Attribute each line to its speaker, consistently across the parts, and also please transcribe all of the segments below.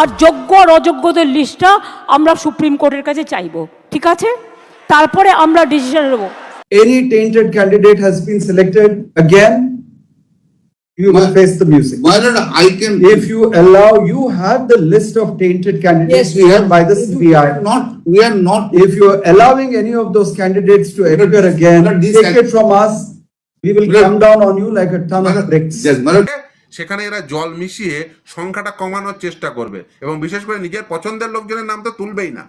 Speaker 1: আর যোগ্য আর অযোগ্যদের লিস্টটা আমরা সুপ্রিম কোর্টের কাছে চাইব ঠিক আছে তারপরে আমরা ডিসিশন নেব
Speaker 2: Any tainted candidate has been selected again, you will face the music.
Speaker 3: My lord, I can.
Speaker 2: If you allow, you have the list of tainted candidates
Speaker 3: Yes, we have.
Speaker 2: by the CBI.
Speaker 3: Not, we are not.
Speaker 2: If you are allowing any of those candidates to appear again, take it from us, we will come down on you like a ton of bricks.
Speaker 3: Yes.
Speaker 4: সেখানে এরা জল মিশিয়ে সংখ্যাটা কমানোর চেষ্টা করবে। এবং বিশেষ করে নিজের পছন্দের লোকজনের নাম তো তুলবেই না।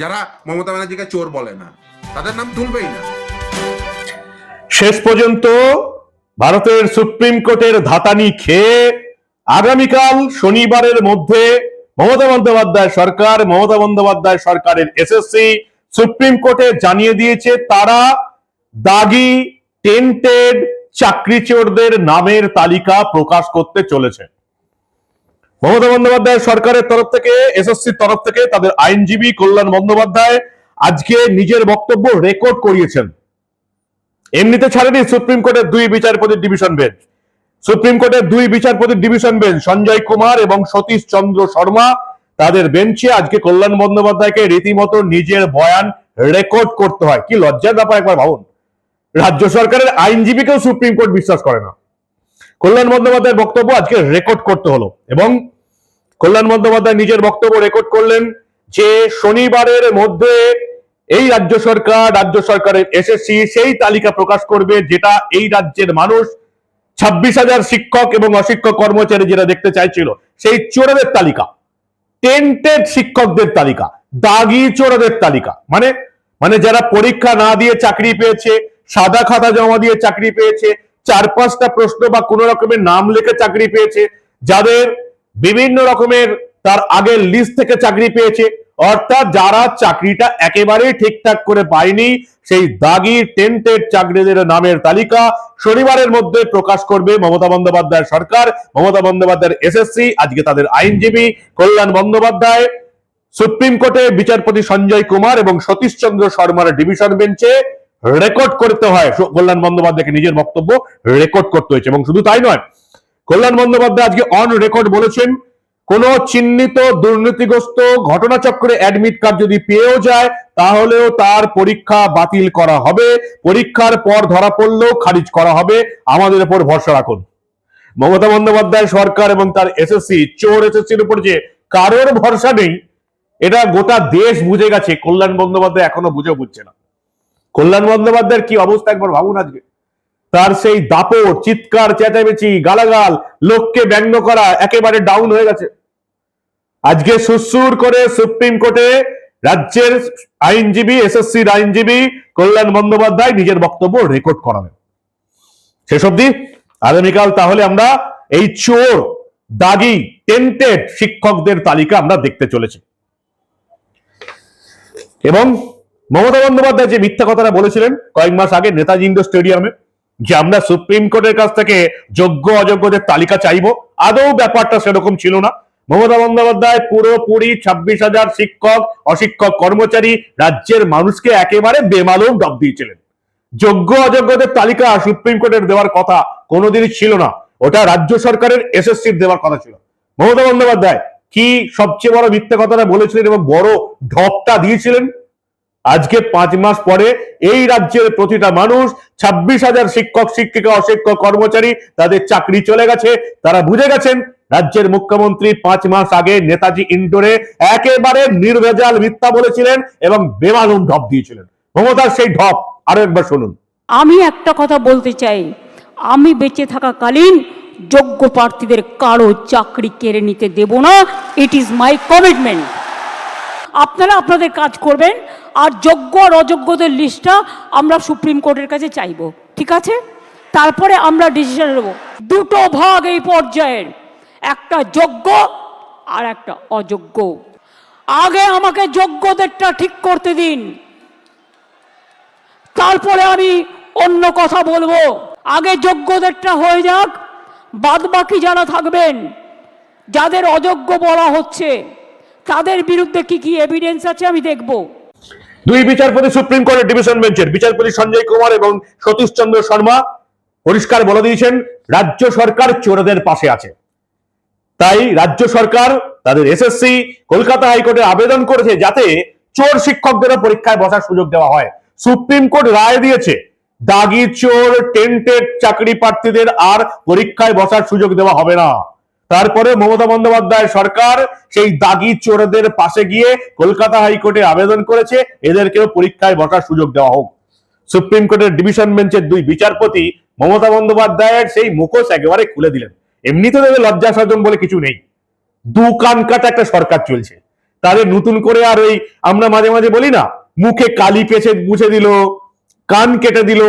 Speaker 4: যারা মমতা ব্যানার্জিকে চোর বলে না, তাদের নাম তুলবেই না।
Speaker 5: শেষ পর্যন্ত ভারতের সুপ্রিম কোর্টের ধাতানি খেয়ে আগামীকাল শনিবারের মধ্যে মমতা বন্দ্যোপাধ্যায় সরকার, মমতা বন্দ্যোপাধ্যায় সরকারের এসএসসি সুপ্রিম কোর্টে জানিয়ে দিয়েছে, তারা দাগি টেন্টেড চাকরিচোরদের নামের তালিকা প্রকাশ করতে চলেছে। মমতা বন্দ্যোপাধ্যায় সরকারের তরফ থেকে, এসএসসির তরফ থেকে তাদের আইনজীবী কল্যাণ বন্দ্যোপাধ্যায় আজকে নিজের বক্তব্য রেকর্ড করিয়েছেন। এমনিতে ছাড়েনি সুপ্রিম কোর্টের দুই বিচারপতির ডিভিশন বেঞ্চ। সুপ্রিম কোর্টের দুই বিচারপতির ডিভিশন বেঞ্চ, সঞ্জয় কুমার এবং সতীশ চন্দ্র শর্মা তাদের বেঞ্চে আজকে কল্যাণ বন্দ্যোপাধ্যায়কে রীতিমতো নিজের বয়ান রেকর্ড করতে হয়। কি লজ্জার ব্যাপার একবার ভাবুন। রাজ্য সরকারের আইনজীবীকেও সুপ্রিম কোর্ট বিশ্বাস করে না। কল্যাণ বন্দ্যোপাধ্যায়ের বক্তব্য আজকে রেকর্ড করতে হলো এবং কল্যাণ বন্দ্যোপাধ্যায় নিজের বক্তব্য রেকর্ড করলেন যে শনিবারের মধ্যে এই রাজ্য সরকার, রাজ্য সরকারের এসএসসি সেই তালিকা প্রকাশ করবে যেটা এই রাজ্যের মানুষ ছাব্বিশ হাজার শিক্ষক এবং অশিক্ষক কর্মচারী যেটা দেখতে চাইছিল, সেই চোরদের তালিকা টেন্টেড শিক্ষকদের তালিকা, দাগি চোরদের তালিকা। মানে মানে যারা পরীক্ষা না দিয়ে চাকরি পেয়েছে সাদা খাতা জমা দিয়ে চাকরি পেয়েছে চার পাঁচটা প্রশ্ন বা কোনো রকমের নাম লেখে চাকরি পেয়েছে, যাদের বিভিন্ন রকমের তার আগের লিস্ট থেকে চাকরি পেয়েছে, অর্থাৎ যারা চাকরিটা একেবারেই ঠিকঠাক করে পায়নি, সেই দাগি টেন্টেড চাকরিদের নামের তালিকা শনিবারের মধ্যে প্রকাশ করবে মমতা বন্দ্যোপাধ্যায় সরকার। মমতা বন্দ্যোপাধ্যায়ের এসএসসি আজকে তাদের আইনজীবী কল্যাণ বন্দ্যোপাধ্যায়। সুপ্রিম কোর্টে বিচারপতি সঞ্জয় কুমার এবং সতীশ চন্দ্র শর্মার ডিভিশন বেঞ্চে রেকর্ড করতে হয়। কল্যাণ বন্দ্যোপাধ্যায়কে নিজের বক্তব্য রেকর্ড করতে হয়েছে, এবং শুধু তাই নয়, কল্যাণ বন্দ্যোপাধ্যায় আজকে অন রেকর্ড বলেছেন, কোন চিহ্নিত দুর্নীতিগ্রস্ত ঘটনা ঘটনাচক্রে অ্যাডমিট কার্ড যদি পেয়েও যায়, তাহলেও তার পরীক্ষা বাতিল করা হবে। পরীক্ষার পর ধরা পড়লেও খারিজ করা হবে। আমাদের উপর ভরসা রাখুন। মমতা বন্দ্যোপাধ্যায় সরকার এবং তার এসএসসি চোর এসএসসির উপর যে কারোর ভরসা নেই, এটা গোটা দেশ বুঝে গেছে। কল্যাণ বন্দ্যোপাধ্যায় এখনও বুঝে বুঝছে না। কল্যাণ বন্দ্যোপাধ্যায়ের কি অবস্থা একবার ভাবুন আজকে। তার সেই দাপট, চিৎকার, চেঁচামেচি, গালাগাল, লোককে ব্যঙ্গ করা একেবারে ডাউন হয়ে গেছে। আজকে সুসুর করে সুপ্রিম কোর্টে রাজ্যের আইনজীবী, এসএসসির আইনজীবী কল্যাণ বন্দ্যোপাধ্যায় নিজের বক্তব্য রেকর্ড করাবেন। শেষ অব্দি আগামীকাল তাহলে আমরা এই চোর, দাগি টেন্টেড শিক্ষকদের তালিকা আমরা দেখতে চলেছি। এবং মমতা বন্দ্যোপাধ্যায় যে মিথ্যা কথাটা বলেছিলেন কয়েক মাস আগে নেতাজি ইন্ডোর স্টেডিয়ামে, যে আমরা সুপ্রিম কোর্টের কাছ থেকে যোগ্য, অযোগ্যদের তালিকা চাইব, আদৌ ব্যাপারটা সেরকম ছিল না। মমতা বন্দ্যোপাধ্যায় পুরোপুরি ছাব্বিশ হাজার শিক্ষক, অশিক্ষক, কর্মচারী রাজ্যের মানুষকে একেবারে বেমালুম ডব দিয়েছিলেন। যোগ্য, অযোগ্যদের তালিকা সুপ্রিম কোর্টের দেওয়ার কথা কোনোদিনই ছিল না। ওটা রাজ্য সরকারের এসএসসির দেওয়ার কথা ছিল। মমতা বন্দ্যোপাধ্যায় কি সবচেয়ে বড় মিথ্যে কথাটা বলেছিলেন এবং বড় ঢপটা দিয়েছিলেন? আজকে পাঁচ মাস পরে এই রাজ্যের প্রতিটা মানুষ ছাব্বিশ হাজার শিক্ষক, শিক্ষিকা, অশিক্ষক, কর্মচারী তাদের চাকরি চলে গেছে। তারা বুঝে গেছেন, রাজ্যের মুখ্যমন্ত্রী পাঁচ মাস আগে নেতাজি ইন্ডোরে একেবারে নির্ভেজাল মিথ্যা বলেছিলেন এবং বেমালুম ঢপ দিয়েছিলেন। মমতার সেই ঢপ, আরও একবার শুনুন।
Speaker 1: আমি একটা কথা বলতে চাই। আমি বেঁচে থাকাকালীন যোগ্য প্রার্থীদের কারও চাকরি কেড়ে নিতে দেব না। ইট ইজ মাই কমিটমেন্ট আপনারা আপনাদের কাজ করবেন আর যোগ্য আর অযোগ্যদের লিস্টটা আমরা সুপ্রিম কোর্টের কাছে চাইব, ঠিক আছে? তারপরে আমরা ডিসিশন নেব। দুটো ভাগ এই পর্যায়ের, একটা যোগ্য আর একটা অযোগ্য। আগে আমাকে যোগ্যদেরটা ঠিক করতে দিন। তারপরে আমি অন্য কথা বলব। আগে যোগ্যদেরটা হয়ে যাক বাদ বাকি যারা থাকবেন, যাদের অযোগ্য বলা হচ্ছে, তাদের বিরুদ্ধে কি কি এভিডেন্স আছে আমি দেখব।
Speaker 5: দুই বিচারপতি সুপ্রিম কোর্টের ডিভিশন বেঞ্চের বিচারপতি সঞ্জয় কুমার এবং সতীশ চন্দ্র শর্মা পরিষ্কার বলে দিয়েছেন, রাজ্য সরকার চোরদের পাশে আছে। তাই রাজ্য সরকার, তাদের এসএসসি, কলকাতা হাইকোর্টে আবেদন করেছে যাতে চোর শিক্ষকদেরও পরীক্ষায় বসার সুযোগ দেওয়া হয়। সুপ্রিম কোর্ট রায় দিয়েছে, দাগি চোর, টেন্টেড চাকরি প্রার্থীদের আর পরীক্ষায় বসার সুযোগ দেওয়া হবে না। তারপরে মমতা বন্দ্যোপাধ্যায় সরকার সেই দাগি চোরদের পাশে গিয়ে কলকাতা হাইকোর্টে আবেদন করেছে। এদেরকেও পরীক্ষায় বসার সুযোগ দেওয়া হোক। সুপ্রিম কোর্টের ডিভিশন বেঞ্চের দুই বিচারপতি মমতা বন্দ্যোপাধ্যায়ের সেই মুখোশ একেবারে খুলে দিলেন। এমনিতে তাদের লজ্জা সরজম বলে কিছু নেই। দু কান কাটা একটা সরকার চলছে। তাদের নতুন করে আর ওই আমরা মাঝে মাঝে বলি না, মুখে কালি পেছে মুছে দিল, কান কেটে দিল,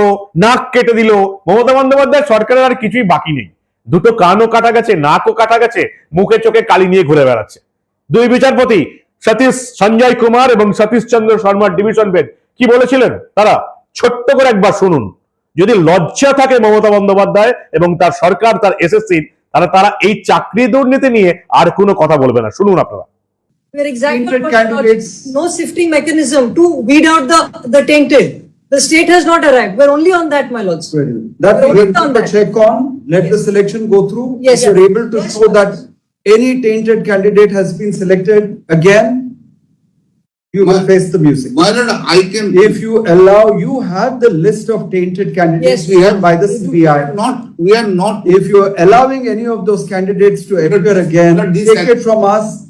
Speaker 5: নাক কেটে দিল। মমতা বন্দ্যোপাধ্যায় সরকারের আর কিছুই বাকি নেই। দুটো কানও কাটা গেছে নাকও কাটা গেছে মুখে চোখে কালি নিয়ে ঘুরে বেড়াচ্ছে। দুই বিচারপতি সতীশ সঞ্জয় কুমার এবং সতীশ চন্দ্র শর্মার ডিভিশন বেঞ্চ কি বলেছিলেন? তারা ছোট্ট করে একবার শুনুন। যদি লজ্জা থাকে মমতা বন্দ্যোপাধ্যায় এবং তার সরকার তার এসএসসি তাহলে তারা এই চাকরি দুর্নীতি নিয়ে আর কোনো কথা বলবে না। শুনুন আপনারা।
Speaker 6: We're exactly no sifting mechanism to weed out the, the tainted. The state has not arrived. We're only on that, my lords.
Speaker 2: That we
Speaker 6: We're
Speaker 2: will
Speaker 6: working on
Speaker 2: keep a
Speaker 6: that.
Speaker 2: check on, let the selection go through.
Speaker 6: Yes,
Speaker 2: If you're
Speaker 6: yes.
Speaker 2: able to
Speaker 6: Yes,
Speaker 2: show
Speaker 6: sir.
Speaker 2: that any tainted candidate has been selected again, you will
Speaker 3: My-
Speaker 2: face the music.
Speaker 3: My lord, I can.
Speaker 2: If you allow, you have the list of tainted candidates
Speaker 6: Yes,
Speaker 3: we have-
Speaker 2: by the
Speaker 3: We
Speaker 2: CBI.
Speaker 3: are Not, we are not.
Speaker 2: If you are allowing any of those candidates to appear again,
Speaker 3: but these
Speaker 2: take
Speaker 3: can-
Speaker 2: it from us,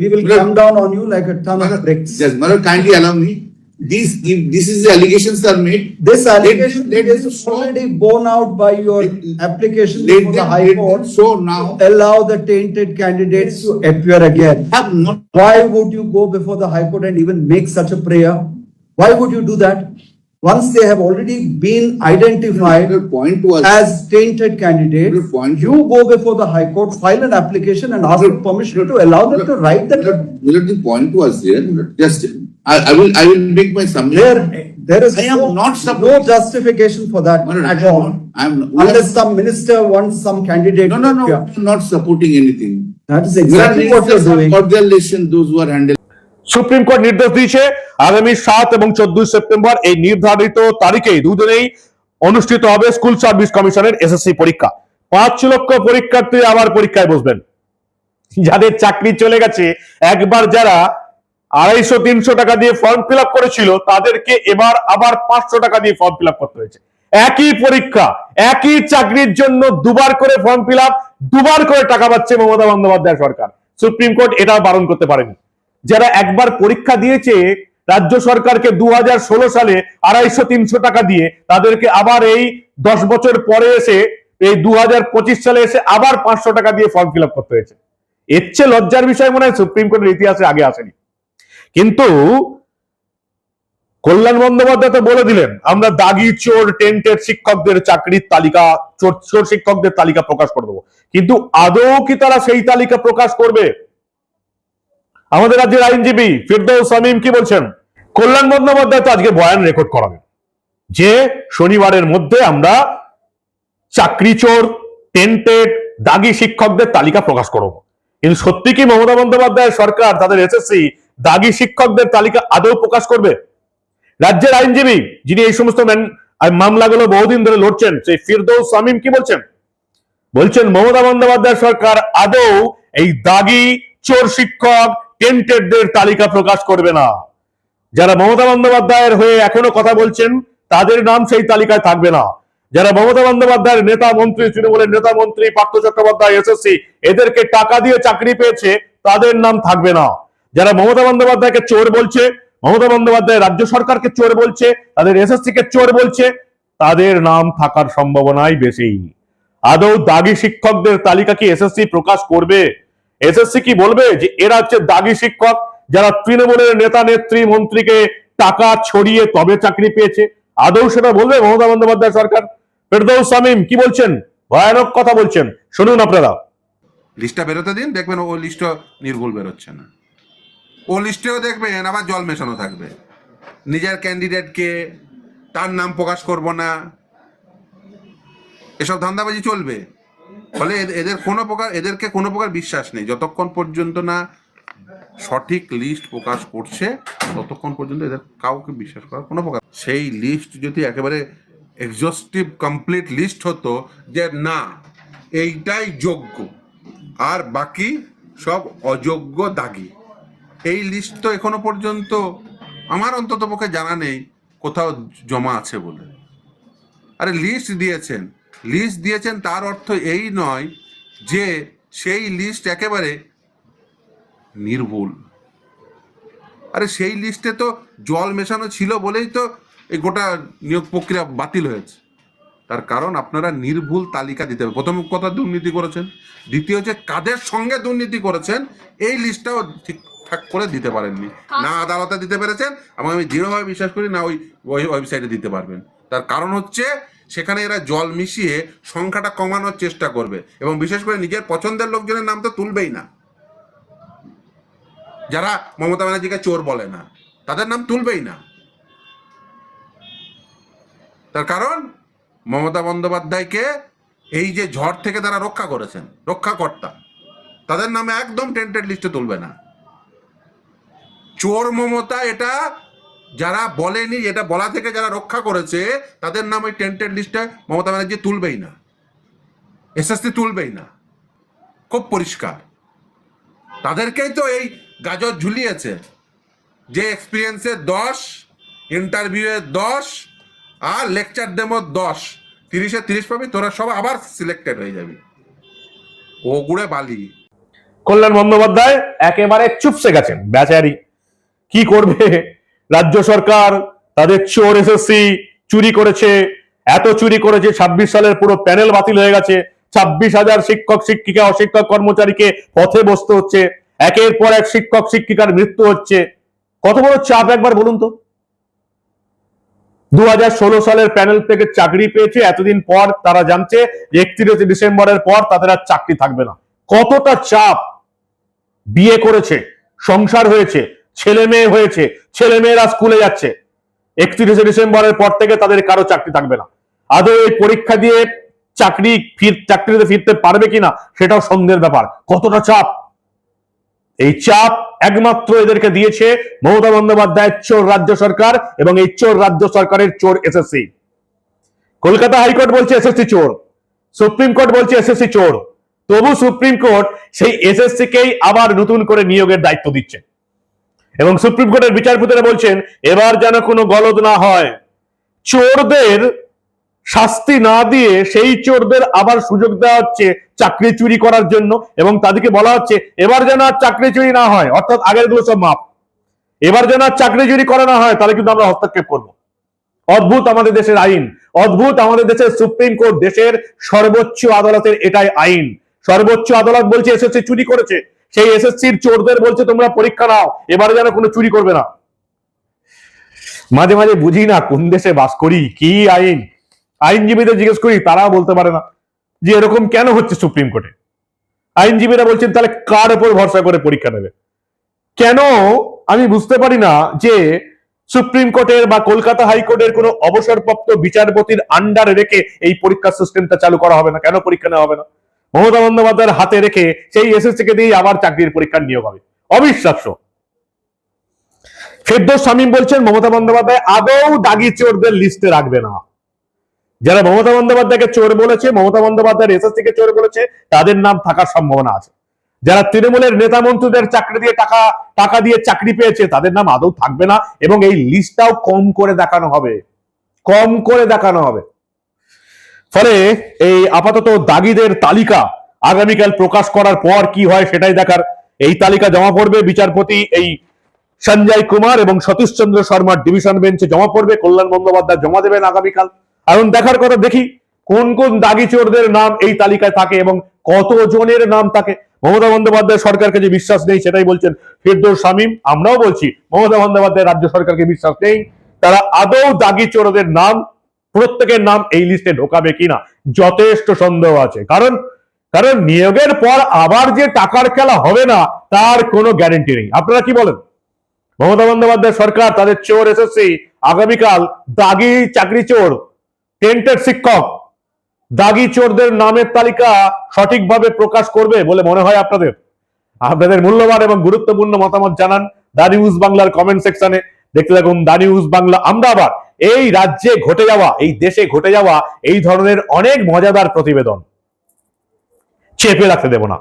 Speaker 2: we will
Speaker 3: But-
Speaker 2: come down on you like a ton
Speaker 3: My
Speaker 2: of bricks.
Speaker 3: Yes, my lord, kindly allow me. These, if this is the allegations are made.
Speaker 2: This allegation
Speaker 3: let
Speaker 2: is
Speaker 3: show-
Speaker 2: already borne out by your
Speaker 3: Let-
Speaker 2: application
Speaker 3: Let
Speaker 2: before the
Speaker 3: them,
Speaker 2: High
Speaker 3: let them
Speaker 2: Court.
Speaker 3: show now.
Speaker 2: Allow the tainted candidates to appear again.
Speaker 3: Have not,
Speaker 2: Why would you go before the High Court and even make such a prayer? Why would you do that? Once they have already been identified
Speaker 3: the point was.
Speaker 2: as tainted candidates,
Speaker 3: Your point-
Speaker 2: you go before the High Court, file an application and ask for permission to allow them to write that.
Speaker 3: Milord, the point was there, just, I, I will, I will make my summary.
Speaker 2: There, there is
Speaker 3: I am
Speaker 2: no,
Speaker 3: not
Speaker 2: no justification for that
Speaker 3: Milord, I
Speaker 2: at
Speaker 3: am
Speaker 2: all.
Speaker 3: not- I am, not-
Speaker 2: Unless some minister wants some candidate.
Speaker 3: no, no, no. I not supporting anything.
Speaker 2: That is exactly what you're
Speaker 3: ministers of
Speaker 2: doing.
Speaker 3: Coordination, those who are handling.
Speaker 5: Supreme Court নির্দেশ দিয়েছে আগামী সাত এবং চোদ্দই September এই নির্ধারিত তারিখেই দুদিনেই অনুষ্ঠিত হবে স্কুল সার্ভিস কমিশনের এসএসসি পরীক্ষা পাঁচ লক্ষ পরীক্ষার্থী আবার পরীক্ষায় বসবেন যাদের চাকরি চলে গেছে একবার যারা আড়াইশো, তিনশো টাকা দিয়ে ফর্ম ফিল করেছিল, তাদেরকে এবার আবার পাঁচশো টাকা দিয়ে ফর্ম ফিল করতে হয়েছে। একই পরীক্ষা, একই চাকরির জন্য দুবার করে ফর্ম ফিল দুবার করে টাকা পাচ্ছে মমতা বন্দ্যোপাধ্যায় সরকার। সুপ্রিম কোর্ট এটাও বারণ করতে পারেনি। যারা একবার পরীক্ষা দিয়েছে, রাজ্য সরকারকে দু হাজার ষোলো সালে আড়াইশো, তিনশো টাকা দিয়ে, তাদেরকে আবার এই দশ বছর পরে এসে, এই দু হাজার পঁচিশ সালে এসে আবার পাঁচশো টাকা দিয়ে ফর্ম ফিল করতে হয়েছে। এর চেয়ে লজ্জার বিষয় মনে হয় সুপ্রিম কোর্টের ইতিহাসে আগে আসেনি। কিন্তু কল্যাণ বন্দ্যোপাধ্যায় তো বলে দিলেন, আমরা দাগি চোর টেন্টের শিক্ষকদের চাকরির তালিকা, চোর চোর শিক্ষকদের তালিকা প্রকাশ করে দেবো। কিন্তু আদৌ কি তারা সেই তালিকা প্রকাশ করবে? আমাদের রাজ্যের আইনজীবী ফিরদৌস সামিম কি বলছেন? কল্যাণ বন্দ্যোপাধ্যায় তো আজকে বয়ান রেকর্ড করাবেন যে শনিবারের মধ্যে আমরা চাকরি চোর টেন্টেড দাগি শিক্ষকদের তালিকা প্রকাশ করব। কিন্তু সত্যি কি মমতা বন্দ্যোপাধ্যায় সরকার, তাদের এসএসসি দাগি শিক্ষকদের তালিকা আদৌ প্রকাশ করবে? রাজ্যের আইনজীবী যিনি এই সমস্ত মামলাগুলো বহুদিন ধরে লড়ছেন, সেই ফিরদৌস সামিম কি বলছেন? বলছেন, মমতা বন্দ্যোপাধ্যায় সরকার আদৌ এই দাগি চোর শিক্ষক, টেন্টেডদের তালিকা প্রকাশ করবে না। যারা মমতা বন্দ্যোপাধ্যায়ের হয়ে এখনও কথা বলছেন, তাদের নাম সেই তালিকায় থাকবে না। যারা মমতা বন্দ্যোপাধ্যায়ের নেতা মন্ত্রী, তৃণমূলের নেতা মন্ত্রী, পার্থ চট্টোপাধ্যায়, এসএসসি, এদেরকে টাকা দিয়ে চাকরি পেয়েছে, তাদের নাম থাকবে না। যারা মমতা বন্দ্যোপাধ্যায়কে চোর বলছে, মমতা বন্দ্যোপাধ্যায় রাজ্য সরকারকে চোর বলছে, তাদের এসএসসি কে চোর বলছে, তাদের নাম থাকার সম্ভাবনাই বেশি। আদৌ দাগি শিক্ষকদের তালিকা কি এসএসসি প্রকাশ করবে? এসএসসি কি বলবে যে এরা হচ্ছে দাগি শিক্ষক যারা তৃণমূলের নেতা, নেত্রী, মন্ত্রীকে টাকা ছড়িয়ে তবে চাকরি পেয়েছে? আদৌ সেটা বলবে মমতা বন্দ্যোপাধ্যায় সরকার? ফেরদৌস সামিম কি বলছেন? ভয়ানক কথা বলছেন। শুনুন আপনারা।
Speaker 4: লিস্টটা বেরোতে দিন, দেখবেন ও লিস্টও নির্ভুল বেরোচ্ছে না। ও লিস্টেও দেখবেন আবার জল মেশানো থাকবে। নিজের ক্যান্ডিডেটকে তার নাম প্রকাশ করব না। এসব ধান্দাবাজি চলবে। ফলে এদের কোনো প্রকার এদেরকে কোনো প্রকার বিশ্বাস নেই। যতক্ষণ পর্যন্ত না সঠিক লিস্ট প্রকাশ করছে, ততক্ষণ পর্যন্ত এদের কাউকে বিশ্বাস করার কোনো প্রকার সেই লিস্ট যদি একেবারে এক্সস্টিভ কমপ্লিট লিস্ট হতো যে না, এইটাই যোগ্য। আর বাকি সব অযোগ্য দাগি। এই লিস্ট তো এখনও পর্যন্ত আমার অন্তত পক্ষে জানা নেই কোথাও জমা আছে বলে। আরে লিস্ট দিয়েছেন। লিস্ট দিয়েছেন তার অর্থ এই নয় যে সেই লিস্ট একেবারে নির্ভুল। আরে সেই লিস্টে তো জল মেশানো ছিল বলেই তো এই গোটা নিয়োগ প্রক্রিয়া বাতিল হয়েছে। তার কারণ আপনারা নির্ভুল তালিকা দিতে হবে। প্রথম কথা দুর্নীতি করেছেন, দ্বিতীয় যে কাদের সঙ্গে দুর্নীতি করেছেন, এই লিস্টটাও ঠিকঠাক করে দিতে পারেননি। না আদালতে দিতে পেরেছেন এবং আমি দৃঢ়ভাবে বিশ্বাস করি না ওই ওই ওয়েবসাইটে দিতে পারবেন। তার কারণ হচ্ছে সেখানে এরা জল মিশিয়ে সংখ্যাটা কমানোর চেষ্টা করবে এবং বিশেষ করে নিজের পছন্দের লোকজনের নাম তো তুলবেই না। যারা মমতা ব্যানার্জিকে চোর বলে না তাদের নাম তুলবেই না। তার কারণ মমতা বন্দ্যোপাধ্যায়কে এই যে ঝড় থেকে তারা রক্ষা করেছেন রক্ষাকর্তা তাদের নামে একদম টেন্টেড লিস্টে তুলবে না। চোর মমতা এটা যারা বলেনি, এটা বলা থেকে যারা রক্ষা করেছে, তাদের নাম ওই টেন্টেড লিস্টে মমতা ব্যানার্জি তুলবেই না। এসএসসি তুলবেই না। খুব পরিষ্কার। তাদেরকেই তো এই গাজর ঝুলিয়েছে। যে এক্সপিরিয়েন্সে দশ ইন্টারভিউয়ে দশ, আর লেকচার ডেমো দশ। তিরিশে তিরিশ পাবি, তোরা সব আবার সিলেক্টেড হয়ে যাবি। ও গুড়ে বালি।
Speaker 5: কল্যাণ বন্দ্যোপাধ্যায় একেবারে চুপসে গেছেন, বেচারি। কি করবে? রাজ্য সরকার, তাদের চোর এসএসসি চুরি করেছে, এত চুরি করেছে, ছাব্বিশ সালের পুরো প্যানেল বাতিল হয়ে গেছে, ছাব্বিশ হাজার শিক্ষক, শিক্ষিকা, অশিক্ষক কর্মচারীকে পথে বসতে হচ্ছে, একের পর এক শিক্ষক, শিক্ষিকার মৃত্যু হচ্ছে। কত বড় চাপ একবার বলুন তো। দু হাজার ষোলো সালের প্যানেল থেকে চাকরি পেয়েছে, এতদিন পর তারা জানছে, একত্রিশে ডিসেম্বরের পর তাদের আর চাকরি থাকবে না। কতটা চাপ। বিয়ে করেছে, সংসার হয়েছে ছেলে মেয়ে হয়েছে, ছেলে মেয়েরা স্কুলে যাচ্ছে। একত্রিশে ডিসেম্বরের পর থেকে তাদের কারও চাকরি থাকবে না। আদৌ এই পরীক্ষা দিয়ে চাকরি ফির চাকরিতে ফিরতে পারবে কিনা, সেটাও সন্দেহের ব্যাপার। কতটা চাপ? এই চাপ একমাত্র এদেরকে দিয়েছে মমতা বন্দ্যোপাধ্যায়ের চোর রাজ্য সরকার এবং এই চোর রাজ্য সরকারের চোর এসএসসি কলকাতা হাইকোর্ট বলছে এসএসসি চোর, সুপ্রিম কোর্ট বলছে এসএসসি চোর। তবু সুপ্রিম কোর্ট সেই এসএসসি কেই আবার নতুন করে নিয়োগের দায়িত্ব দিচ্ছে। এবং সুপ্রিম কোর্টের বিচারপতিরা বলছেন, এবার যেন কোনো গলদ না হয়। চোরদের শাস্তি না দিয়ে সেই চোরদের আবার সুযোগ দেওয়া হচ্ছে চাকরি চুরি করার জন্য এবং তাদেরকে বলা হচ্ছে, এবার যেন আর চাকরি চুরি না হয়, অর্থাৎ আগেরগুলো সব মাপ এবার যেন আর চাকরি চুরি করা না হয়, তাহলে কিন্তু আমরা হস্তক্ষেপ করব। অদ্ভুত আমাদের দেশের আইন, অদ্ভুত আমাদের দেশের সুপ্রিম কোর্ট, দেশের সর্বোচ্চ আদালতের এটাই আইন। সর্বোচ্চ আদালত বলছে এসএসসি চুরি করেছে। সেই এসএসসির চোরদের বলছে, তোমরা পরীক্ষা নাও, এবারে যেন কোনো চুরি করবে না। মাঝে মাঝে বুঝি না কোন দেশে বাস করি, কি আইন? আইনজীবীদের জিজ্ঞেস করি, তারাও বলতে পারে না যে এরকম কেন হচ্ছে সুপ্রিম কোর্টে? আইনজীবীরা বলছেন, তাহলে কার উপর ভরসা করে পরীক্ষা নেবে? কেন আমি বুঝতে পারি না যে সুপ্রিম কোর্টের বা কলকাতা হাইকোর্টের কোনো অবসরপ্রাপ্ত বিচারপতির আন্ডারে রেখে এই পরীক্ষার সিস্টেমটা চালু করা হবে না। কেন পরীক্ষা নেওয়া হবে না? মমতা বন্দ্যোপাধ্যায়ের হাতে রেখে সেই এসএসসি কে দিয়ে আবার চাকরির পরীক্ষার নিয়োগ হবে। অবিশ্বাস্য। ফেরদৌস শামীম বলছেন মমতা বন্দ্যোপাধ্যায় আদৌ দাগি চোরদের লিস্টে রাখবে না। যারা মমতা বন্দ্যোপাধ্যায়কে চোর বলেছে মমতা বন্দ্যোপাধ্যায়ের এসএসসি কে চোর বলেছে, তাদের নাম থাকার সম্ভাবনা আছে। যারা তৃণমূলের নেতা মন্ত্রীদের চাকরি দিয়ে টাকা টাকা দিয়ে চাকরি পেয়েছে, তাদের নাম আদৌ থাকবে না, এবং এই লিস্টটাও কম করে দেখানো হবে। কম করে দেখানো হবে। ফলে এই আপাতত দাগিদের তালিকা আগামীকাল প্রকাশ করার পর কি হয় সেটাই দেখার এই তালিকা জমা পড়বে। বিচারপতি এই সঞ্জয় কুমার এবং সতীশ চন্দ্র শর্মার ডিভিশন বেঞ্চে জমা পড়বে। কল্যাণ বন্দ্যোপাধ্যায় জমা দেবেন আগামীকাল। এখন দেখার কথা দেখি, কোন কোন দাগি চোরদের নাম এই তালিকায় থাকে এবং কত জনের নাম থাকে? মমতা বন্দ্যোপাধ্যায় সরকারকে যে বিশ্বাস নেই সেটাই বলছেন ফিরদৌস শামীম। আমরাও বলছি, মমতা বন্দ্যোপাধ্যায় রাজ্য সরকারকে বিশ্বাস নেই। তারা আদৌ দাগি চোরদের নাম প্রত্যেকের নাম এই লিস্টে ঢোকাবে কিনা? যথেষ্ট সন্দেহ আছে। কারণ কারণ নিয়োগের পর আবার যে টাকার খেলা হবে না, তার কোনো গ্যারেন্টি নেই। আপনারা কি বলেন? মমতা বন্দ্যোপাধ্যায় সরকার, তাদের চোর এসএসসি, আগামীকাল দাগি চাকরি চোর টেন্টেড শিক্ষক, দাগি চোরদের নামের তালিকা সঠিকভাবে প্রকাশ করবে বলে মনে হয় আপনাদের। আপনাদের মূল্যবান এবং গুরুত্বপূর্ণ মতামত জানান দা নিউজ বাংলার কমেন্ট সেকশনে দেখতে থাকুন দা নিউজ বাংলা। আমরা আবার এই রাজ্যে ঘটে যাওয়া, এই দেশে ঘটে যাওয়া এই ধরনের অনেক মজাদার প্রতিবেদন। চেপে রাখতে দেব না।